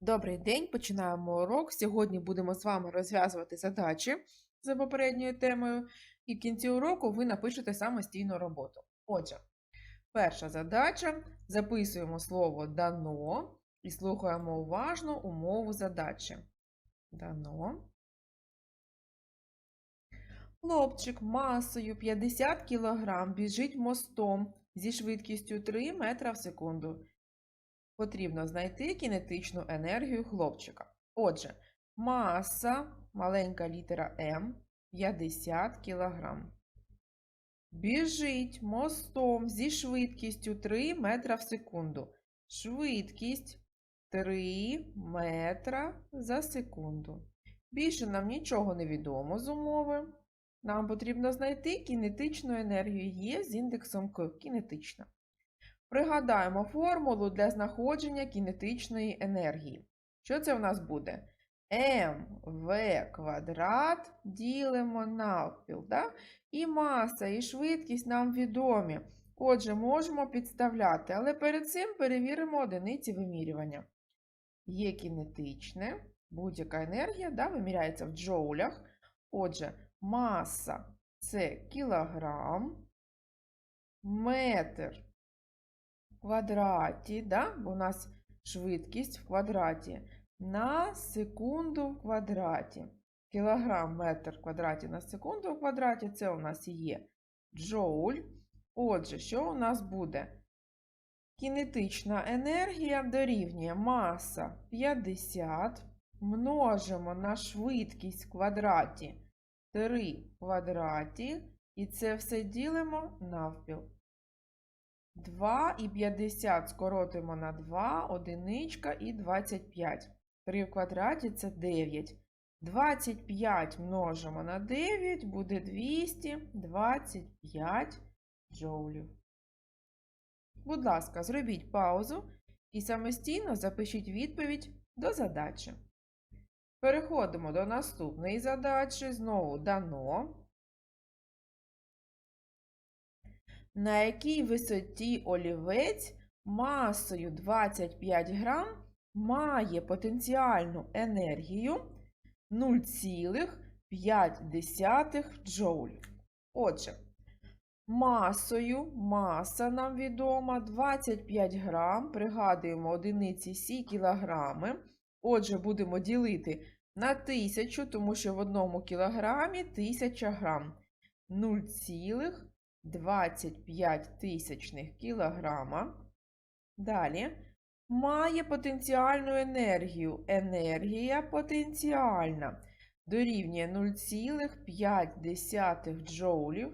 Добрий день, починаємо урок. Сьогодні будемо з вами розв'язувати задачі за попередньою темою, і в кінці уроку ви напишете самостійну роботу. Отже, перша задача: записуємо слово дано і слухаємо уважно умову задачі. Дано. Хлопчик масою 50 кг біжить мостом зі швидкістю 3 метра в секунду. Потрібно знайти кінетичну енергію хлопчика. Отже, маса, маленька літера М 50 кг. Біжить мостом зі швидкістю 3 метра в секунду. Швидкість 3 метра за секунду. Більше нам нічого не відомо з умови. Нам потрібно знайти кінетичну енергію Є з індексом К. Кінетична. Пригадаємо формулу для знаходження кінетичної енергії. Що це в нас буде? МВ квадрат ділимо навпіл. Да? І маса, і швидкість нам відомі. Отже, можемо підставляти, але перед цим перевіримо одиниці вимірювання. Є кінетичне, будь-яка енергія да, виміряється в джоулях. Отже, маса це кілограм, метр квадраті, да? бо у нас швидкість в квадраті на секунду в квадраті. Кілограм метр в квадраті на секунду в квадраті це у нас є джоуль. Отже, що у нас буде? Кінетична енергія дорівнює маса 50, множимо на швидкість в квадраті 3 в квадраті, і це все ділимо навпіл. 2 і 50 скоротимо на 2, одиничка і 25. 3 в квадраті це 9. 25 множимо на 9, буде 225 джоулів. Будь ласка, зробіть паузу і самостійно запишіть відповідь до задачі. Переходимо до наступної задачі. Знову дано. На якій висоті олівець масою 25 грам має потенціальну енергію 0,5 джоуль. Отже, масою, маса нам відома 25 грам, пригадуємо одиниці сі кілограми. Отже, будемо ділити на 1000, тому що в одному кілограмі 1000 грам. 0,5 25 тисячних кілограма. Далі має потенціальну енергію. Енергія потенціальна дорівнює 0,5 джоулів.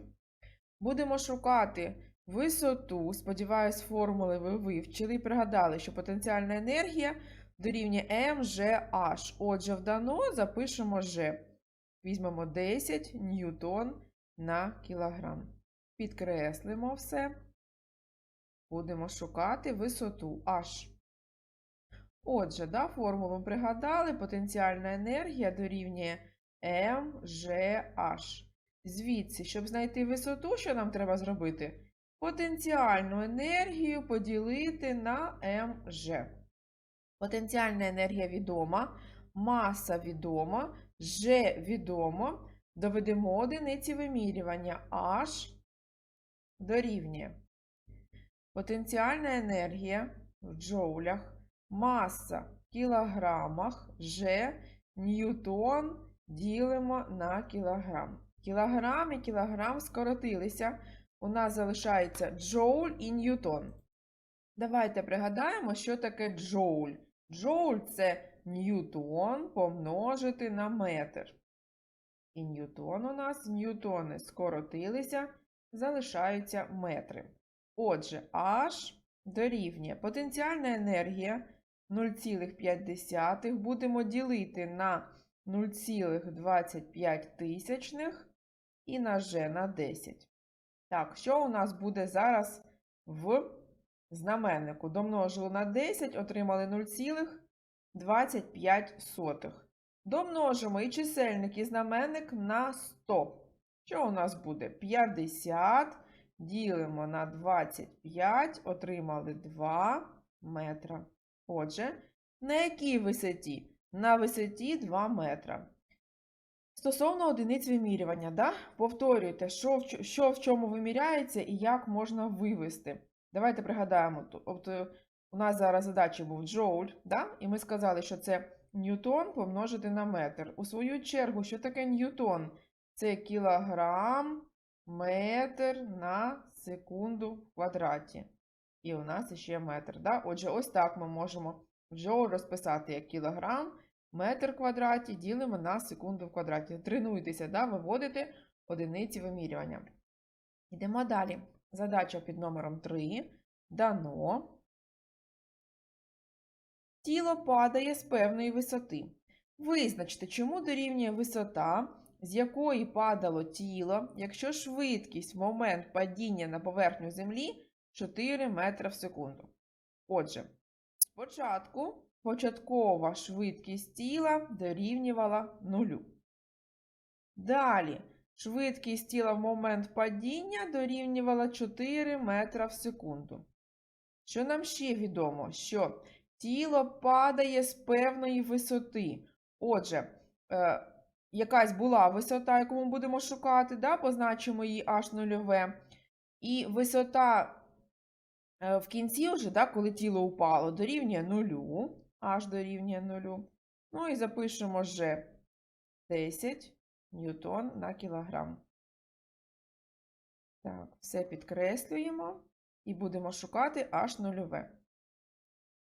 Будемо шукати висоту. Сподіваюсь, формули ви вивчили і пригадали, що потенціальна енергія дорівнює МЖH. Отже, вдано запишемо G. Візьмемо 10 ньютон на кілограм. Підкреслимо все. Будемо шукати висоту H. Отже, да, формулу пригадали, потенціальна енергія дорівнює mgh. Звідси, щоб знайти висоту, що нам треба зробити? Потенціальну енергію поділити на mg. Потенціальна енергія відома, маса відома, G відомо. Доведемо одиниці вимірювання H дорівнює. Потенціальна енергія в джоулях, маса в кілограмах, G, ньютон ділимо на кілограм. Кілограм і кілограм скоротилися. У нас залишається джоуль і ньютон. Давайте пригадаємо, що таке джоуль. Джоуль це ньютон помножити на метр. І ньютон у нас, ньютони скоротилися залишаються метри. Отже, H дорівнює потенціальна енергія 0,5 будемо ділити на 0,25 тисячних і на G на 10. Так, що у нас буде зараз в знаменнику? Домножили на 10, отримали 0,25. Домножимо і чисельник, і знаменник на 100. Що у нас буде? 50 ділимо на 25, отримали 2 метра. Отже, На якій висоті? На висоті 2 метра. Стосовно одиниць вимірювання, да? повторюйте, що в, що в чому виміряється і як можна вивести. Давайте пригадаємо, от, е, у нас зараз задача був джоуль, да? і ми сказали, що це ньютон помножити на метр. У свою чергу, що таке ньютон? Це кілограм метр на секунду в квадраті. І у нас ще метр. Да? Отже, ось так ми можемо джоуль розписати як кілограм метр в квадраті ділимо на секунду в квадраті. Тренуйтеся, да, виводити одиниці вимірювання. Йдемо далі. Задача під номером 3. Дано. Тіло падає з певної висоти. Визначте, чому дорівнює висота, з якої падало тіло, якщо швидкість в момент падіння на поверхню Землі 4 метри в секунду. Отже, спочатку початкова швидкість тіла дорівнювала нулю. Далі швидкість тіла в момент падіння дорівнювала 4 метра в секунду. Що нам ще відомо? Що тіло падає з певної висоти. Отже, е, якась була висота, яку ми будемо шукати, да? позначимо її аж нульове. І висота е, в кінці, вже, да, коли тіло упало, дорівнює нулю, аж дорівнює нулю. Ну і запишемо вже 10 ньютон на кілограм. Так, все підкреслюємо і будемо шукати аж нульове.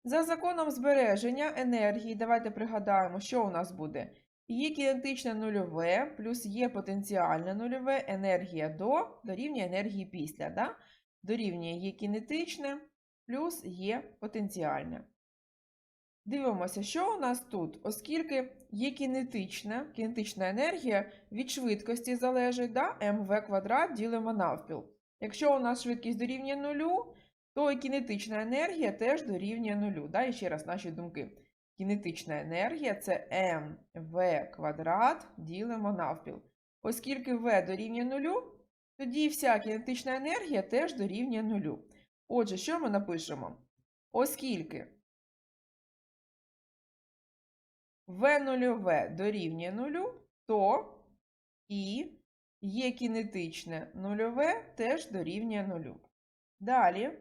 За законом збереження енергії, давайте пригадаємо, що у нас буде. Є кінетичне нульове плюс є потенціальне нульове, енергія до дорівнює енергії після. Да? Дорівнює є кінетичне плюс є потенціальне. Дивимося, що у нас тут, оскільки є кінетична, кінетична енергія від швидкості залежить, да? мв квадрат ділимо навпіл. Якщо у нас швидкість дорівнює нулю, то і кінетична енергія теж дорівнює нулю. Да? І ще раз наші думки. Кінетична енергія це mv квадрат ділимо навпіл. Оскільки v дорівнює нулю, тоді вся кінетична енергія теж дорівнює нулю. Отже, що ми напишемо? Оскільки v нульове дорівнює нулю, то і є кінетичне нульове теж дорівнює нулю. Далі,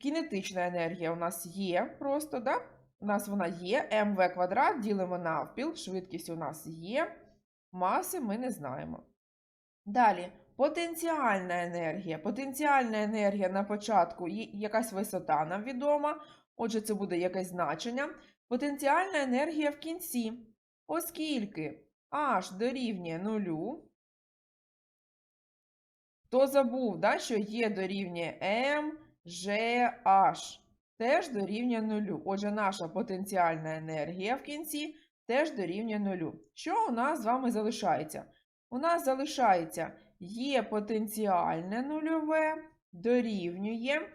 кінетична енергія у нас є просто, да? У нас вона є, мв квадрат ділимо навпіл, швидкість у нас є, маси ми не знаємо. Далі, потенціальна енергія. Потенціальна енергія на початку якась висота нам відома, отже, це буде якесь значення. Потенціальна енергія в кінці, оскільки h дорівнює нулю, хто забув, да, що є дорівнює g, h, теж дорівнює нулю. Отже, наша потенціальна енергія в кінці теж дорівнює нулю. Що у нас з вами залишається? У нас залишається є потенціальне нульове, дорівнює.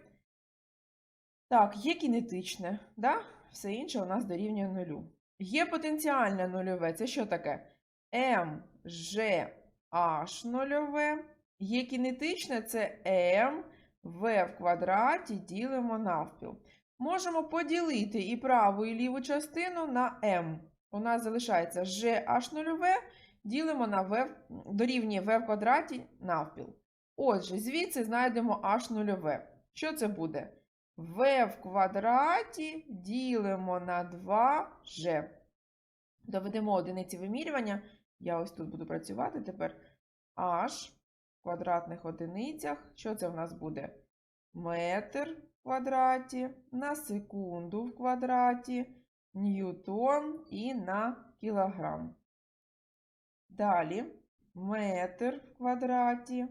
Так, є кінетичне, да? все інше у нас дорівнює нулю. Є потенціальне нульове, це що таке? М, Ж, H нульове. Є кінетичне це М, В в квадраті ділимо навпіл. Можемо поділити і праву, і ліву частину на М. У нас залишається GH нульове, ділимо на В, дорівнює В в квадраті навпіл. Отже, звідси знайдемо H нульове. Що це буде? В в квадраті ділимо на 2G. Доведемо одиниці вимірювання. Я ось тут буду працювати тепер. H квадратних одиницях. Що це в нас буде? Метр в квадраті, на секунду в квадраті, ньютон і на кілограм. Далі метр в квадраті,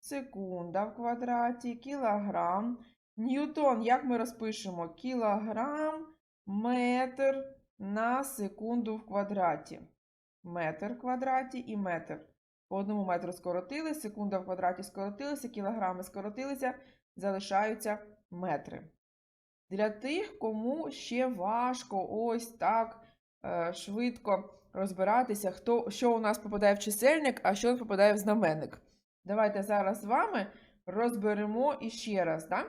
секунда в квадраті, кілограм. Ньютон, як ми розпишемо? Кілограм, метр на секунду в квадраті. Метр в квадраті і метр. По одному метру скоротили, секунда в квадраті скоротилися, кілограми скоротилися, залишаються метри. Для тих, кому ще важко ось так е, швидко розбиратися, хто, що у нас попадає в чисельник, а що попадає в знаменник. Давайте зараз з вами розберемо іще раз. Да?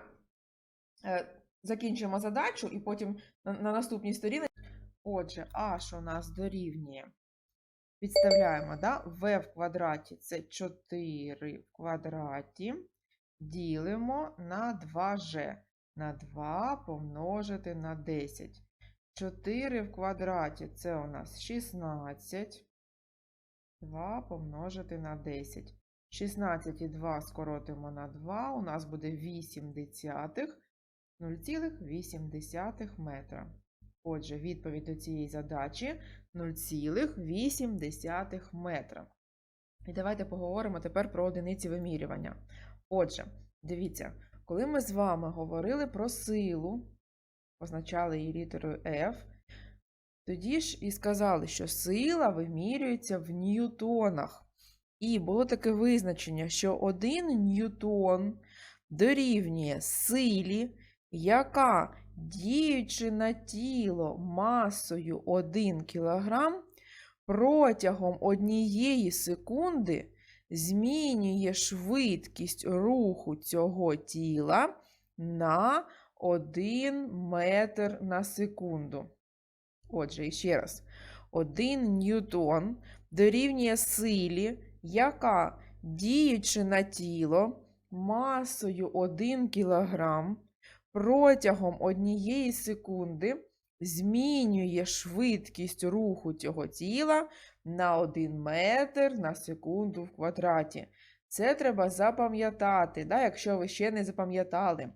Е, закінчимо задачу і потім на, на наступній сторінці. Отже, h у нас дорівнює. Підставляємо, да? v в квадраті це 4 в квадраті. Ділимо на 2g. На 2 помножити на 10. 4 в квадраті це у нас 16. 2 помножити на 10. 16 і 2 скоротимо на 2. У нас буде 8 десятих. 0,8 метра. Отже, відповідь до цієї задачі 0,8 метра. І давайте поговоримо тепер про одиниці вимірювання. Отже, дивіться, коли ми з вами говорили про силу, позначали її літерою F, тоді ж і сказали, що сила вимірюється в ньютонах. І було таке визначення, що 1 ньютон дорівнює силі, яка, діючи на тіло масою 1 кг, протягом однієї секунди змінює швидкість руху цього тіла на 1 метр на секунду. Отже, ще раз, 1 ньютон дорівнює силі, яка, діючи на тіло масою 1 кг, протягом однієї секунди змінює швидкість руху цього тіла на 1 метр на секунду в квадраті. Це треба запам'ятати, да, якщо ви ще не запам'ятали.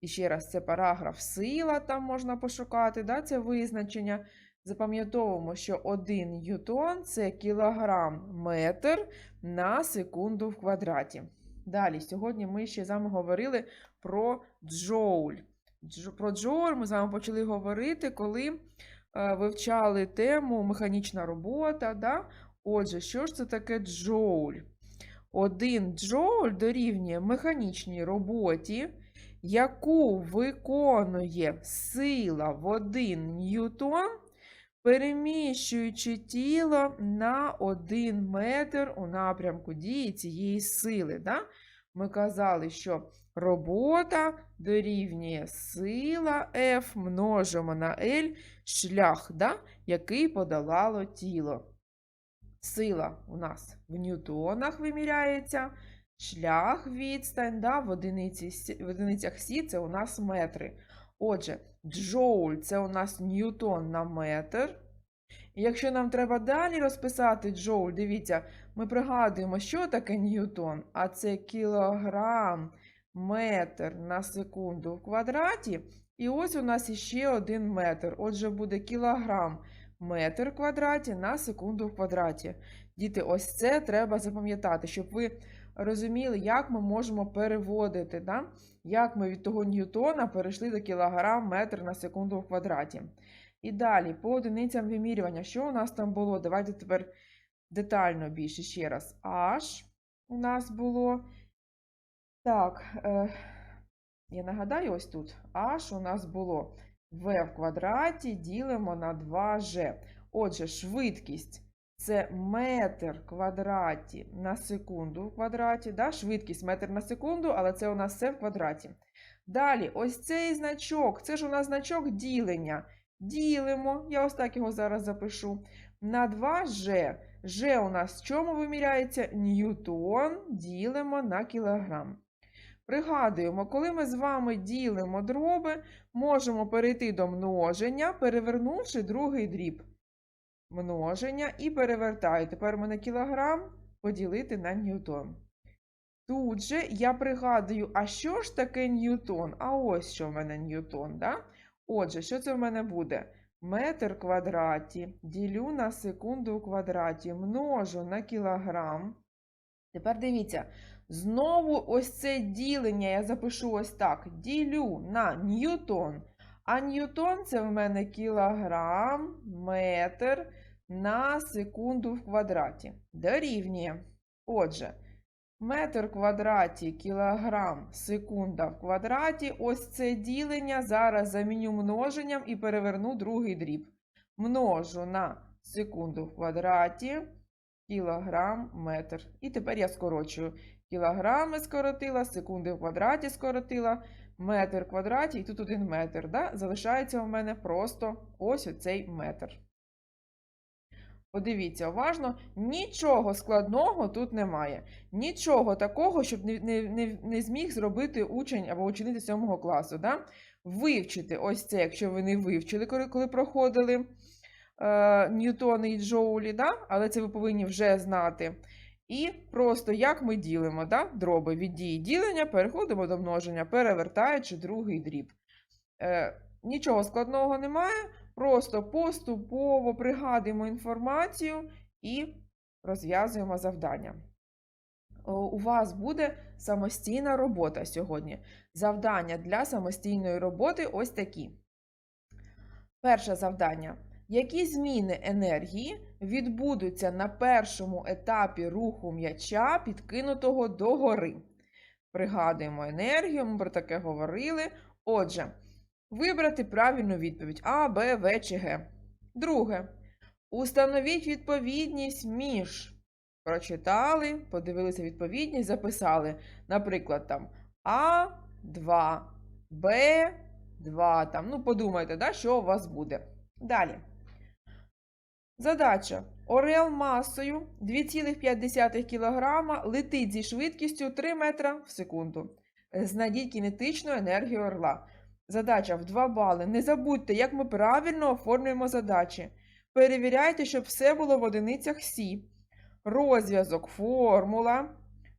І ще раз, це параграф сила, там можна пошукати, да, це визначення. Запам'ятовуємо, що 1 ньютон це кілограм метр на секунду в квадраті. Далі, сьогодні ми ще з вами говорили про джоуль. Про джоуль ми з вами почали говорити, коли е, вивчали тему механічна робота. Да? Отже, що ж це таке джоуль? Один джоуль дорівнює механічній роботі, яку виконує сила в 1 ньютон, переміщуючи тіло на 1 метр у напрямку дії цієї сили. Да? Ми казали, що робота дорівнює сила F множимо на L шлях, да? який подолало тіло. Сила у нас в ньютонах виміряється. Шлях відстань да, в, одиниці, в одиницях Сі це у нас метри. Отже, джоуль це у нас ньютон на метр. І якщо нам треба далі розписати джоуль, дивіться, ми пригадуємо, що таке ньютон, а це кілограм метр на секунду в квадраті. І ось у нас іще один метр. Отже, буде кілограм метр в квадраті на секунду в квадраті. Діти, ось це треба запам'ятати, щоб ви розуміли, як ми можемо переводити, да? як ми від того ньютона перейшли до кілограм метр на секунду в квадраті. І далі, по одиницям вимірювання, що у нас там було? Давайте тепер детально більше ще раз. H у нас було. Так, е, я нагадаю, ось тут H у нас було v в квадраті ділимо на 2g. Отже, швидкість це метр квадраті на секунду в квадраті. Да? Швидкість метр на секунду, але це у нас все в квадраті. Далі, ось цей значок, це ж у нас значок ділення. Ділимо, я ось так його зараз запишу. На 2G. G у нас в чому виміряється? Ньютон ділимо на кілограм. Пригадуємо, коли ми з вами ділимо дроби, можемо перейти до множення, перевернувши другий дріб. Множення і перевертаю. Тепер у мене кілограм поділити на ньютон. Тут же я пригадую, а що ж таке ньютон? А ось що в мене ньютон. Да? Отже, що це в мене буде? Метр квадраті ділю на секунду у квадраті, множу на кілограм. Тепер дивіться, знову ось це ділення я запишу ось так: ділю на ньютон. А ньютон це в мене кілограм, метр на секунду в квадраті. Дорівнює. Отже, Метр квадраті кілограм секунда в квадраті. Ось це ділення. Зараз заміню множенням і переверну другий дріб. Множу на секунду в квадраті кілограм метр. І тепер я скорочую. Кілограми скоротила, секунди в квадраті скоротила, метр в квадраті, і тут один метр. Да? Залишається у мене просто ось оцей метр. Подивіться уважно, нічого складного тут немає. Нічого такого, щоб не, не, не, зміг зробити учень або учениця 7 класу. Да? Вивчити ось це, якщо ви не вивчили, коли, коли проходили е, Ньютони і Джоулі, да? але це ви повинні вже знати. І просто як ми ділимо да? дроби від дії ділення, переходимо до множення, перевертаючи другий дріб. Е, нічого складного немає, просто поступово пригадуємо інформацію і розв'язуємо завдання. У вас буде самостійна робота сьогодні. Завдання для самостійної роботи ось такі. Перше завдання. Які зміни енергії відбудуться на першому етапі руху м'яча, підкинутого догори? Пригадуємо енергію, ми про таке говорили. Отже, вибрати правильну відповідь А, Б, В чи Г. Друге. Установіть відповідність між. Прочитали, подивилися відповідність, записали. Наприклад, там А2, Б2. Там, ну, подумайте, да, що у вас буде. Далі. Задача. Орел масою 2,5 кг летить зі швидкістю 3 метра в секунду. Знайдіть кінетичну енергію орла. Задача в 2 бали. Не забудьте, як ми правильно оформлюємо задачі. Перевіряйте, щоб все було в одиницях Сі. Розв'язок, формула,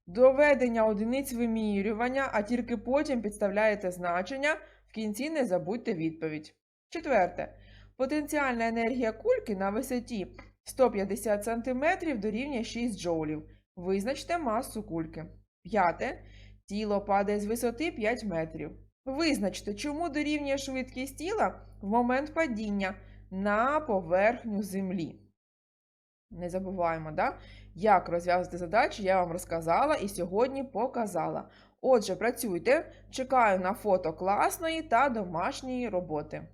доведення одиниць вимірювання, а тільки потім підставляєте значення. В кінці не забудьте відповідь. Четверте. Потенціальна енергія кульки на висоті 150 см дорівнює 6 джоулів. Визначте масу кульки. П'яте. Тіло падає з висоти 5 метрів. Визначте, чому дорівнює швидкість тіла в момент падіння на поверхню землі. Не забуваємо, да? як розв'язати задачі, я вам розказала і сьогодні показала. Отже, працюйте, чекаю на фото класної та домашньої роботи.